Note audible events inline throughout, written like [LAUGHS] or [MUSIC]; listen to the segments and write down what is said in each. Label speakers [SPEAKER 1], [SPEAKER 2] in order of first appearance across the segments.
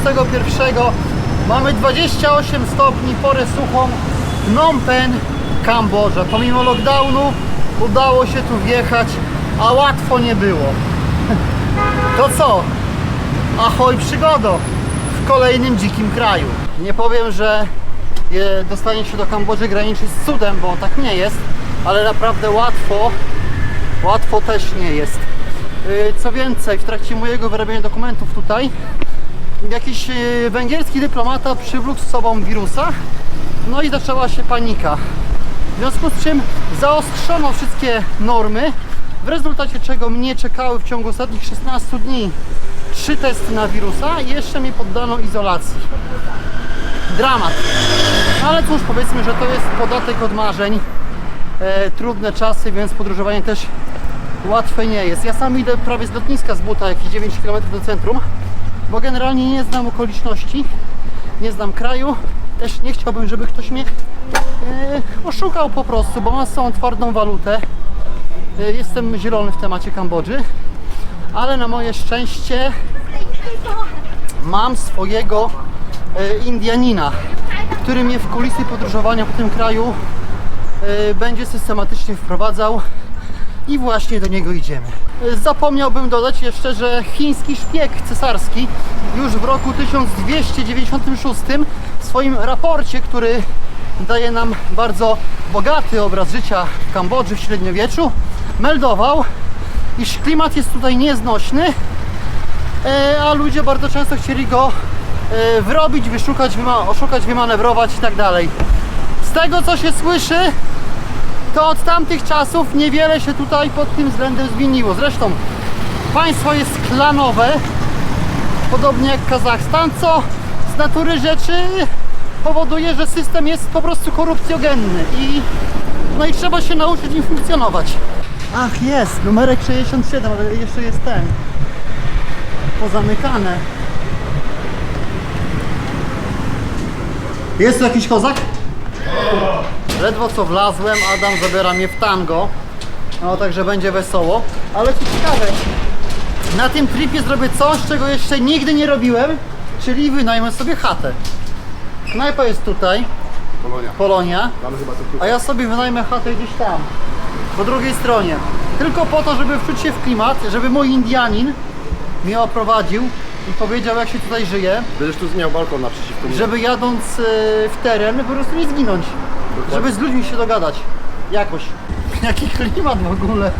[SPEAKER 1] 21. Mamy 28 stopni, porę suchą. Phnom Penh, Kambodża. Pomimo lockdownu udało się tu wjechać, a łatwo nie było. [LAUGHS] To co? Ahoj przygodo w kolejnym dzikim kraju. Nie powiem, że dostanie się do Kambodży graniczy z cudem, bo tak nie jest, ale naprawdę łatwo, łatwo też nie jest. E, Co więcej, w trakcie mojego wyrabiania dokumentów tutaj jakiś e, węgierski dyplomata przywlókł z sobą wirusa, no i zaczęła się panika. W związku z czym zaostrzono wszystkie normy, w rezultacie czego mnie czekały w ciągu ostatnich 16 dni trzy testy na wirusa i jeszcze mnie poddano izolacji. Dramat. Ale cóż, powiedzmy, że to jest podatek od marzeń. E, trudne czasy, więc podróżowanie też łatwe nie jest. Ja sam idę prawie z lotniska z buta, jakieś 9 km do centrum, bo generalnie nie znam okoliczności, nie znam kraju. Też nie chciałbym, żeby ktoś mnie e, oszukał po prostu, bo mam samą twardą walutę. E, jestem zielony w temacie Kambodży, ale na moje szczęście mam swojego e, Indianina, który mnie w kulisy podróżowania po tym kraju e, będzie systematycznie wprowadzał i właśnie do niego idziemy. Zapomniałbym dodać jeszcze, że chiński szpieg cesarski już w roku 1296 w swoim raporcie, który daje nam bardzo bogaty obraz życia w Kambodży w średniowieczu, meldował, iż klimat jest tutaj nieznośny, e, a ludzie bardzo często chcieli go e, wrobić, wyszukać, oszukać, wymanewrować i tak. Z tego co się słyszy, to od tamtych czasów niewiele się tutaj pod tym względem zmieniło. Zresztą państwo jest klanowe, podobnie jak Kazachstan, co z natury rzeczy powoduje, że system jest po prostu korupcjogenny i no i trzeba się nauczyć nim funkcjonować. Ach jest, numerek 67, ale jeszcze jest ten pozamykane. Jest tu jakiś kozak? Ledwo co wlazłem, Adam zabiera mnie w tango. No także będzie wesoło. Ale co ciekawe, na tym tripie zrobię coś, czego jeszcze nigdy nie robiłem, czyli wynajmę sobie chatę. Knajpa jest tutaj,
[SPEAKER 2] Polonia.
[SPEAKER 1] Polonia,
[SPEAKER 2] Mamy chyba to
[SPEAKER 1] a ja sobie wynajmę chatę gdzieś tam, po drugiej stronie. Tylko po to, żeby wczuć się w klimat, żeby mój Indianin mnie oprowadził i powiedział jak się tutaj żyje,
[SPEAKER 2] Będziesz tu miał balkon naprzeciwko mnie.
[SPEAKER 1] żeby jadąc e, w teren po prostu nie zginąć. Żeby z ludźmi się dogadać. Jakoś. [LAUGHS] Jaki klimat w ogóle.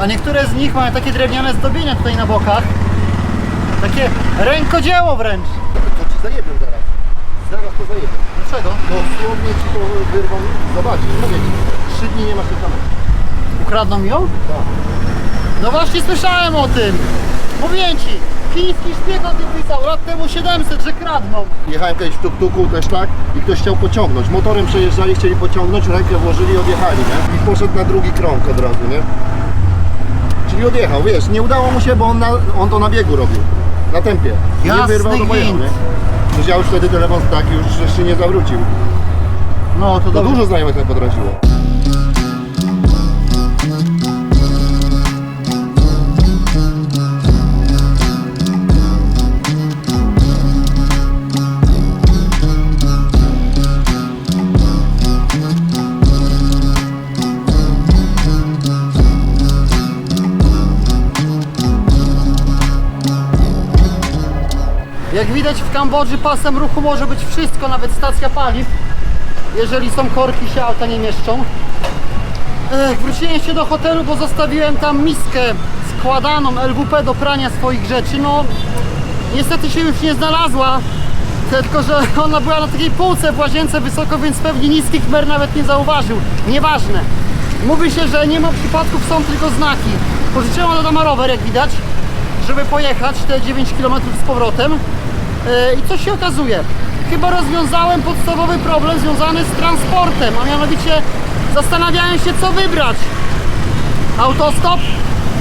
[SPEAKER 1] A niektóre z nich mają takie drewniane zdobienia tutaj na bokach. Takie rękodzieło wręcz.
[SPEAKER 2] To ci zajebię zaraz. Zaraz to zajebię.
[SPEAKER 1] Dlaczego?
[SPEAKER 2] Dosłownie ci to wyrwą. Zobaczysz, mówię ci. Trzy dni nie masz reklamy.
[SPEAKER 1] Ukradną ją?
[SPEAKER 2] Tak.
[SPEAKER 1] No właśnie słyszałem o tym. Mówię ci. Chiński szpieg o tym pisał lat temu 700, że kradną.
[SPEAKER 2] Jechałem kiedyś w tuk-tuku też tak i ktoś chciał pociągnąć. Motorem przejeżdżali, chcieli pociągnąć, rękę włożyli i odjechali, nie? I poszedł na drugi krąg od razu, nie? Czyli odjechał, wiesz, nie udało mu się, bo on, na, on to na biegu robił. Na tempie. Nie
[SPEAKER 1] Jasny
[SPEAKER 2] wyrwał, to pojechał, nie? Wziął już wtedy telefon tak już, że się nie zawrócił.
[SPEAKER 1] No to
[SPEAKER 2] To dużo znajomych tak potrąciło.
[SPEAKER 1] Jak widać w Kambodży pasem ruchu może być wszystko, nawet stacja paliw, jeżeli są korki się auta nie mieszczą. Ech, wróciłem się do hotelu, bo zostawiłem tam miskę składaną LWP do prania swoich rzeczy. No, niestety się już nie znalazła, tylko że [LAUGHS] ona była na takiej półce w łazience wysoko, więc pewnie niski kmer nawet nie zauważył. Nieważne. Mówi się, że nie ma przypadków, są tylko znaki. Pożyczyłem od Adama rower, jak widać, żeby pojechać te 9 km z powrotem. E, I co się okazuje? Chyba rozwiązałem podstawowy problem związany z transportem, a mianowicie zastanawiałem się, co wybrać. Autostop?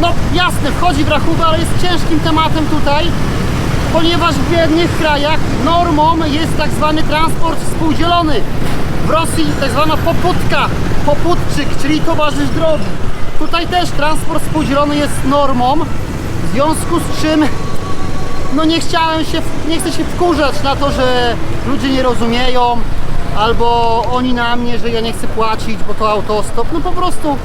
[SPEAKER 1] No jasne, wchodzi w rachubę, ale jest ciężkim tematem tutaj, ponieważ w biednych krajach normą jest tak zwany transport współdzielony. W Rosji tak zwana poputka, poputczyk, czyli towarzysz drogi. Tutaj też transport spółdzielony jest normą, w związku z czym no nie chciałem się, nie chcę się wkurzać na to, że ludzie nie rozumieją, albo oni na mnie, że ja nie chcę płacić, bo to autostop. No po prostu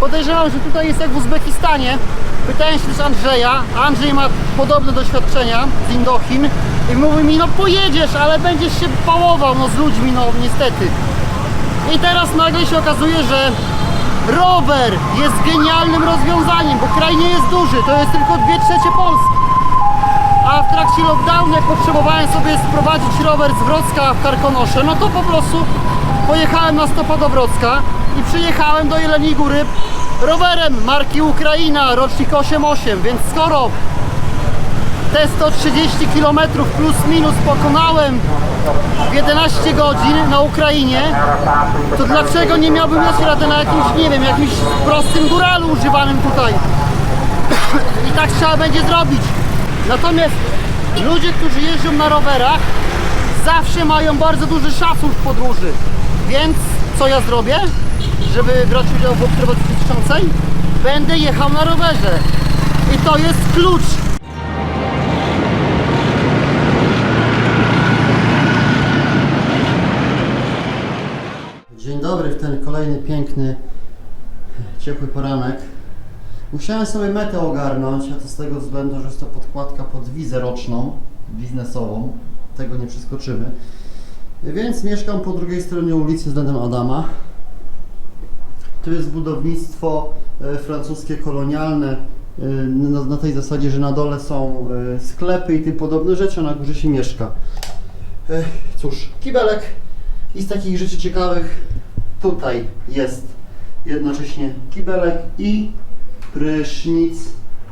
[SPEAKER 1] podejrzewam, że tutaj jest jak w Uzbekistanie. Pytałem się też Andrzeja, Andrzej ma podobne doświadczenia z Indochin i mówi mi, no pojedziesz, ale będziesz się pałował no, z ludźmi, no niestety. I teraz nagle się okazuje, że rower jest genialnym rozwiązaniem, bo kraj nie jest duży, to jest tylko 2 trzecie Polski. A w trakcie lockdownu, jak potrzebowałem sobie sprowadzić rower z Wrocka w Karkonosze, no to po prostu pojechałem na stopa do Wrocka i przyjechałem do Jeleniej Góry rowerem marki Ukraina, rocznik 8.8, więc skoro te 130 km plus minus pokonałem w 11 godzin na Ukrainie, to dlaczego nie miałbym dać radę na jakimś, nie wiem, jakimś prostym góralu używanym tutaj? I tak trzeba będzie zrobić. Natomiast ludzie, którzy jeżdżą na rowerach, zawsze mają bardzo duży szacun w podróży. Więc co ja zrobię, żeby brać udział w obserwacji dotyczącej? Będę jechał na rowerze. I to jest klucz. Dzień dobry w ten kolejny piękny, ciepły poranek. Musiałem sobie metę ogarnąć, a to z tego względu, że jest to podkładka pod wizę roczną, biznesową. Tego nie przeskoczymy. Więc mieszkam po drugiej stronie ulicy względem Adama. Tu jest budownictwo e, francuskie, kolonialne. e, Na, tej zasadzie, że na dole są e, sklepy i tym podobne rzeczy, a na górze się mieszka. Cóż, kibelek i z takich rzeczy ciekawych tutaj jest jednocześnie kibelek i prysznic.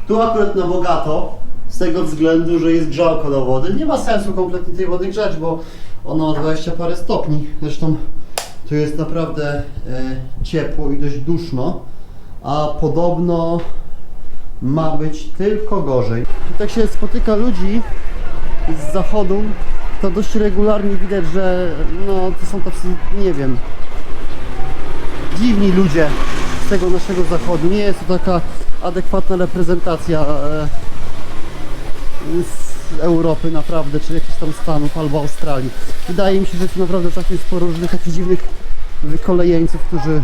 [SPEAKER 1] Tu akurat na bogato, z tego względu, że jest grzałko do wody. Nie ma sensu kompletnie tej wody grzać, bo ona ma 20 parę stopni. Zresztą tu jest naprawdę e, ciepło i dość duszno, a podobno ma być tylko gorzej. I tak się spotyka ludzi z zachodu, to dość regularnie widać, że no, to są tacy, nie wiem, dziwni ludzie tego naszego zachodu. Nie jest to taka adekwatna reprezentacja e, z Europy naprawdę, czy jakichś tam Stanów albo Australii. Wydaje mi się, że jest tu naprawdę całkiem sporo różnych takich dziwnych wykolejeńców, którzy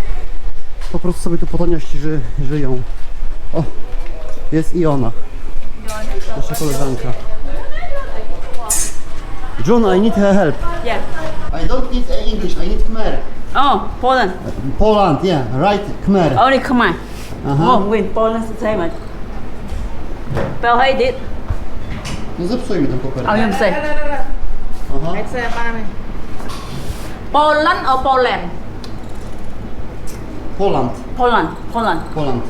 [SPEAKER 1] po prostu sobie tu po taniości ży, żyją. O, jest i ona. Nasza koleżanka. June, I need her help.
[SPEAKER 3] Yeah.
[SPEAKER 1] I don't need English, I need Khmer.
[SPEAKER 3] Oh, Poland.
[SPEAKER 1] Poland, yeah, right, Khmer.
[SPEAKER 3] Only Khmer.
[SPEAKER 1] Uh-huh.
[SPEAKER 3] Oh, win, Poland same. Bell hate it.
[SPEAKER 1] No zepsuj mi tą kopertę.
[SPEAKER 3] A wiem, say.
[SPEAKER 1] Aha. Chcę pany.
[SPEAKER 3] Poland or Poland?
[SPEAKER 1] Poland.
[SPEAKER 3] Poland, Poland.
[SPEAKER 1] Poland.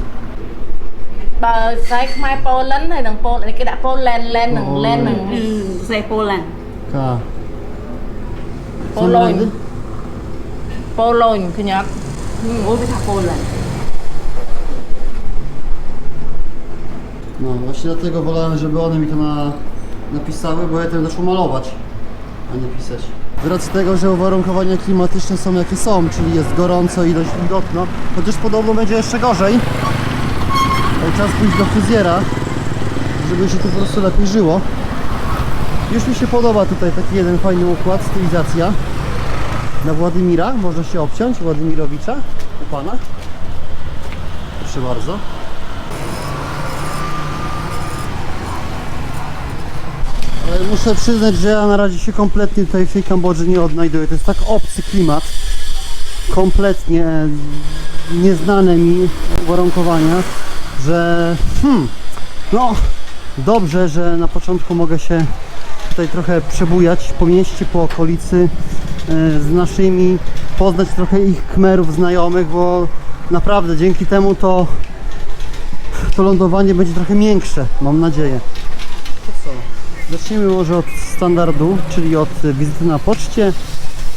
[SPEAKER 4] Bà say Khmer Poland hay đừng Poland, cái đã
[SPEAKER 1] Poland
[SPEAKER 4] lên, đừng lên, đừng
[SPEAKER 3] ừ, say Poland.
[SPEAKER 4] Cả. Poland. 볼론 그냥 음,
[SPEAKER 3] 옷이 다 볼론.
[SPEAKER 1] No właśnie dlatego wolałem, żeby one mi to na, napisały, bo ja ten zaczął malować, a nie pisać. Z tego, że uwarunkowania klimatyczne są jakie są, czyli jest gorąco i dość wilgotno, chociaż podobno będzie jeszcze gorzej. Czas pójść do fryzjera, żeby się tu po prostu lepiej żyło. Już mi się podoba tutaj taki jeden fajny układ, stylizacja. Na Władimira można się obciąć, Władimirowicza, u Pana. Proszę bardzo. Ale muszę przyznać, że ja na razie się kompletnie tutaj w tej Kambodży nie odnajduję. To jest tak obcy klimat. Kompletnie nieznane mi uwarunkowania, że hmm, no dobrze, że na początku mogę się tutaj trochę przebujać po mieście, po okolicy z naszymi, poznać trochę ich kmerów znajomych, bo naprawdę dzięki temu to to lądowanie będzie trochę miększe, mam nadzieję. To co? Zaczniemy może od standardu, czyli od y, wizyty na poczcie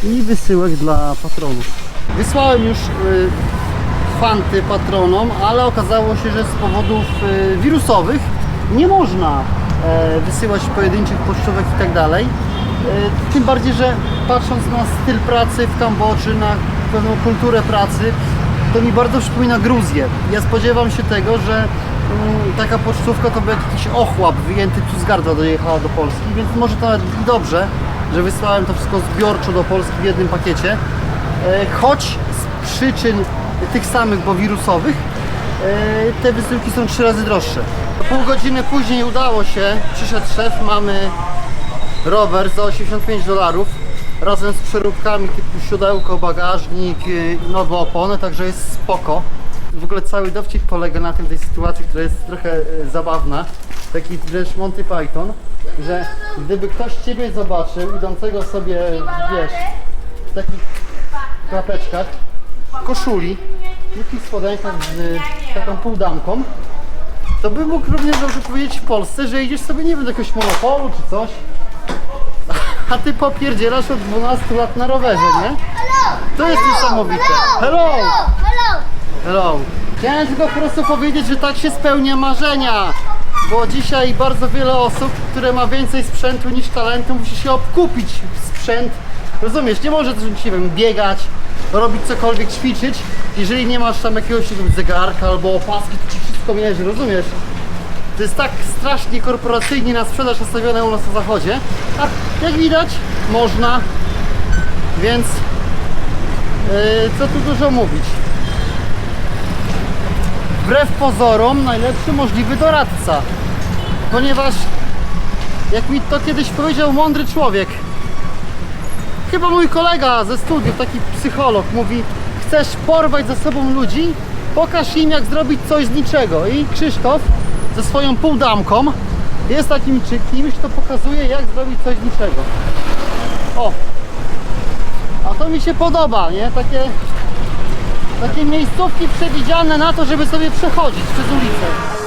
[SPEAKER 1] i wysyłek dla patronów. Wysłałem już y, fanty patronom, ale okazało się, że z powodów y, wirusowych nie można e, wysyłać pojedynczych pocztówek i tak dalej. E, Tym bardziej, że patrząc na styl pracy w Kambodży, na pewną kulturę pracy, to mi bardzo przypomina Gruzję. Ja spodziewam się tego, że mm, taka pocztówka to by jakiś ochłap wyjęty tu z gardła dojechała do Polski, więc może to nawet dobrze, że wysłałem to wszystko zbiorczo do Polski w jednym pakiecie. E, choć z przyczyn tych samych, bo wirusowych, e, te wysyłki są trzy razy droższe. Pół godziny później udało się, przyszedł szef, mamy rower za 85 dolarów razem z przeróbkami typu siodełko, bagażnik i nowe opony, także jest spoko. W ogóle cały dowcip polega na tym tej sytuacji, która jest trochę yy, zabawna, taki wręcz Monty Python, że gdyby ktoś Ciebie zobaczył idącego sobie, wiesz, w takich klapeczkach, koszuli, krótkich spodenkach z y, taką półdamką, to by mógł również dobrze powiedzieć w Polsce, że idziesz sobie, nie wiem, do jakiegoś monopolu czy coś, a ty popierdzielasz od 12 lat na rowerze, nie? To jest niesamowite. Hello! Hello! Chciałem tylko po prostu powiedzieć, że tak się spełnia marzenia. Bo dzisiaj bardzo wiele osób, które ma więcej sprzętu niż talentu, musi się obkupić w sprzęt. Rozumiesz, nie może nie wiem, biegać, robić cokolwiek, ćwiczyć, jeżeli nie masz tam jakiegoś nie wiem, zegarka albo opaski, to ci wszystko mierzy, rozumiesz? To jest tak strasznie korporacyjnie na sprzedaż nastawione u nas na zachodzie. A jak widać, można. Więc yy, co tu dużo mówić. Wbrew pozorom najlepszy możliwy doradca. Ponieważ jak mi to kiedyś powiedział mądry człowiek, chyba mój kolega ze studiów, taki psycholog, mówi chcesz porwać za sobą ludzi, pokaż im jak zrobić coś z niczego. I Krzysztof ze swoją półdamką jest takim czy kimś, kto pokazuje jak zrobić coś z niczego. O! A to mi się podoba, nie? Takie, takie miejscówki przewidziane na to, żeby sobie przechodzić przez ulicę.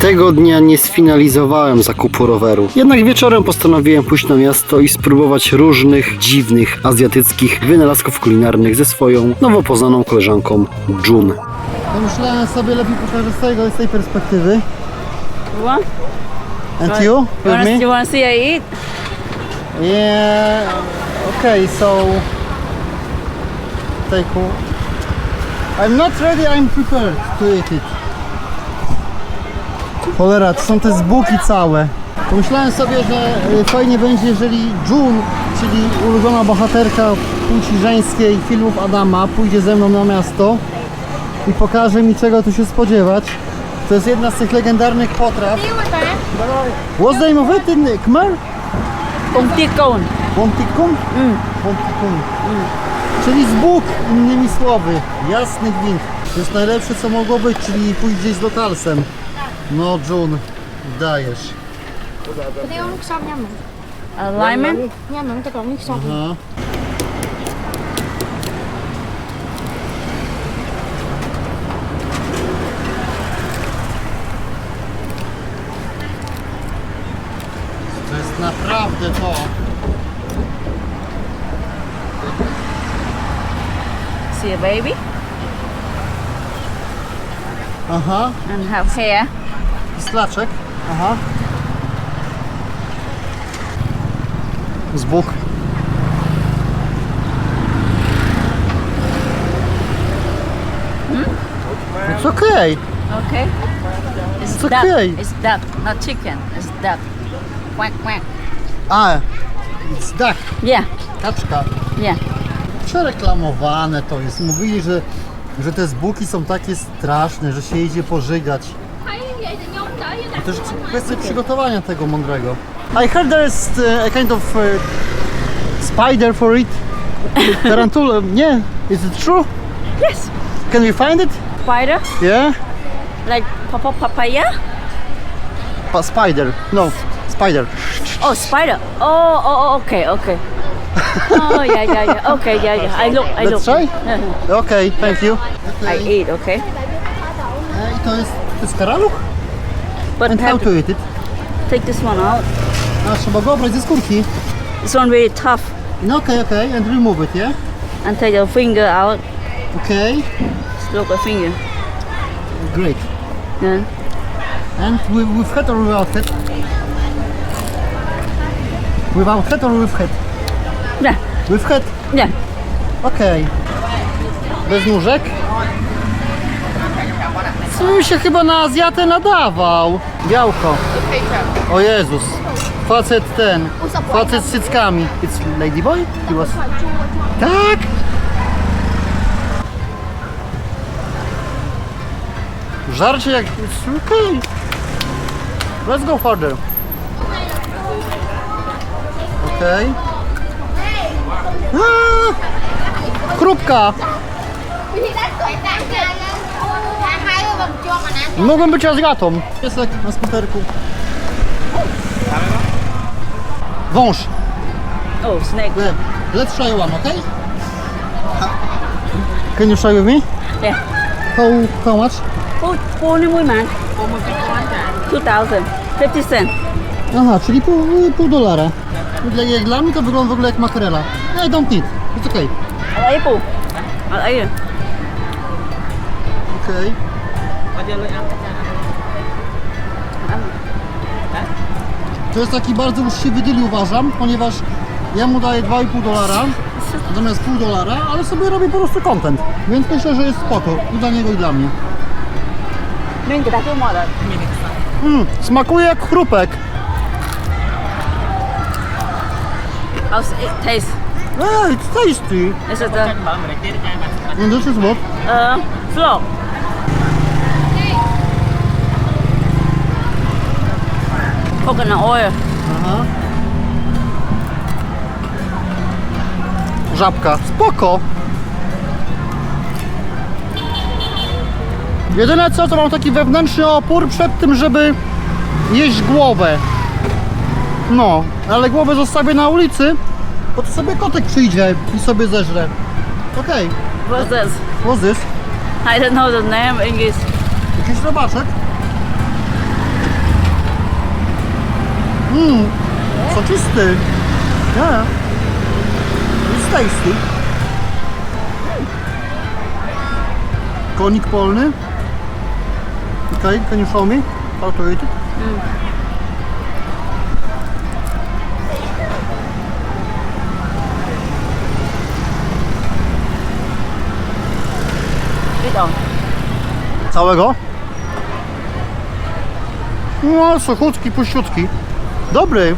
[SPEAKER 1] Tego dnia nie sfinalizowałem zakupu roweru. Jednak wieczorem postanowiłem pójść na miasto i spróbować różnych dziwnych azjatyckich wynalazków kulinarnych ze swoją nowo poznaną koleżanką Jun. Pomyślałem sobie, lepiej pokażę z, tego, z tej perspektywy.
[SPEAKER 3] Want?
[SPEAKER 1] And you?
[SPEAKER 3] You
[SPEAKER 1] With me?
[SPEAKER 3] you wanna see I eat?
[SPEAKER 1] Yeah. Okay, so take. o- I'm not ready. I'm prepared to eat it. Cholera, to są te zbuki całe. Pomyślałem sobie, że y, fajnie będzie, jeżeli June, czyli ulubiona bohaterka płci żeńskiej filmów Adama, pójdzie ze mną na miasto i pokaże mi czego tu się spodziewać. To jest jedna z tych legendarnych potraw. What's the name of it in Khmer?
[SPEAKER 3] Công tiết cone.
[SPEAKER 1] Wontikun?
[SPEAKER 3] Mm.
[SPEAKER 1] Czyli z Bóg, innymi słowy. Jasny gwint. To jest najlepsze co mogło być, czyli pójść gdzieś z lokalsem. No June, dajesz.
[SPEAKER 5] Sông nha mình
[SPEAKER 3] Alignment.
[SPEAKER 5] Nha mình tôi còn nước sông
[SPEAKER 1] Aha. To jest naprawdę to.
[SPEAKER 3] See a baby
[SPEAKER 1] Aha,
[SPEAKER 3] and have hair.
[SPEAKER 1] Pislaczek. Aha. Z Bóg. It's okay.
[SPEAKER 3] Okay. It's,
[SPEAKER 1] It's
[SPEAKER 3] duck.
[SPEAKER 1] okay.
[SPEAKER 3] It's duck, not chicken. It's duck. Quack quack.
[SPEAKER 1] A, it's duck.
[SPEAKER 3] Yeah,
[SPEAKER 1] Kaczka.
[SPEAKER 3] yeah.
[SPEAKER 1] Przereklamowane to jest. Mówili, że, że te zbuki są takie straszne, że się idzie pożygać. To też kwestia przygotowania tego mądrego. I heard there is uh, a kind of uh, spider for it. Tarantula. [LAUGHS] Nie. Is it true?
[SPEAKER 3] Yes.
[SPEAKER 1] Can we find it?
[SPEAKER 3] Spider,
[SPEAKER 1] Yeah.
[SPEAKER 3] like papa papaya.
[SPEAKER 1] Pa spider. No. Spider.
[SPEAKER 3] Oh, spider. Oh, oh, oh okay, okay. Oh, yeah, yeah, yeah. Okay, yeah, yeah. I look, I
[SPEAKER 1] Let's
[SPEAKER 3] look.
[SPEAKER 1] try?
[SPEAKER 3] Uh-huh. [LAUGHS]
[SPEAKER 1] Okay, thank you.
[SPEAKER 3] I eat, okay.
[SPEAKER 1] E, I to jest, to jest karaluch?
[SPEAKER 3] But
[SPEAKER 1] And how to eat it?
[SPEAKER 3] take this one out.
[SPEAKER 1] A, trzeba go obrać ze skórki.
[SPEAKER 3] This one really tough.
[SPEAKER 1] No okej, okej. And remove it, yeah?
[SPEAKER 3] And take the finger out.
[SPEAKER 1] Okay.
[SPEAKER 3] Just look a finger.
[SPEAKER 1] Great.
[SPEAKER 3] Then
[SPEAKER 1] And with, with head or without head? Without head or with head?
[SPEAKER 3] Nie,
[SPEAKER 1] With head.
[SPEAKER 3] nie.
[SPEAKER 1] Okej. Bez nóżek? Co się chyba na Azjatę nadawał? Białko. O Jezus. Facet ten. Facet z cyckami. It's Ladyboy? He was... Tak? Żarcie jak... It's okay. Let's go further. Okej. Aaa! Chrupka! Mogą być rozgatą. Piesek na skuterku. Wąż.
[SPEAKER 3] Oh, snake.
[SPEAKER 1] Let's try one, okay? Can you show me?
[SPEAKER 3] Yeah.
[SPEAKER 1] How, how much?
[SPEAKER 3] Pół, pół nie mój man. 2050 cent.
[SPEAKER 1] Aha, czyli pół, pół dolara. Dla, jak dla mnie to wygląda w ogóle jak makrela. I don't eat. It's okay.
[SPEAKER 3] I'll eat pół. I'll eat. Okay. ปูอะไรอ่ะ
[SPEAKER 1] Okay. To jest taki bardzo uczciwy deal uważam, ponieważ ja mu daję 2,5 dolara zamiast pół dolara, ale sobie robię po prostu content. Więc myślę, że jest spoko. I dla niego i dla mnie.
[SPEAKER 3] นึ่งกระดาษเครื่องหมดอ่ะ
[SPEAKER 1] Mm, smakuje jak chrupek.
[SPEAKER 3] เอา taste
[SPEAKER 1] Ej, it's tasty.
[SPEAKER 3] this is the
[SPEAKER 1] And this is what?
[SPEAKER 3] เอ Coconut oil
[SPEAKER 1] Aha. Żabka. Spoko. Jedyne co, to mam taki wewnętrzny opór przed tym, żeby jeść głowę. No, ale głowę zostawię na ulicy, bo to sobie kotek przyjdzie i sobie zeżre. Okej,
[SPEAKER 3] what's this
[SPEAKER 1] what's this?
[SPEAKER 3] I don't know the name English
[SPEAKER 1] Jakiś robaczek? Mmm, soczysty. Yeah. It's tasty. Konik polny. Okay, can you show me how to eat it?
[SPEAKER 3] eat on
[SPEAKER 1] Całego? No, suchutki, puściutki. Dobry.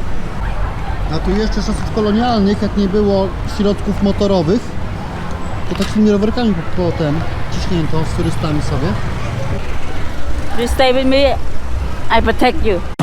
[SPEAKER 1] A tu jeszcze czasów kolonialnych, jak nie było środków motorowych, to takimi rowerkami po, po ten ciśnięto z turystami sobie.
[SPEAKER 3] you stay with me I protect you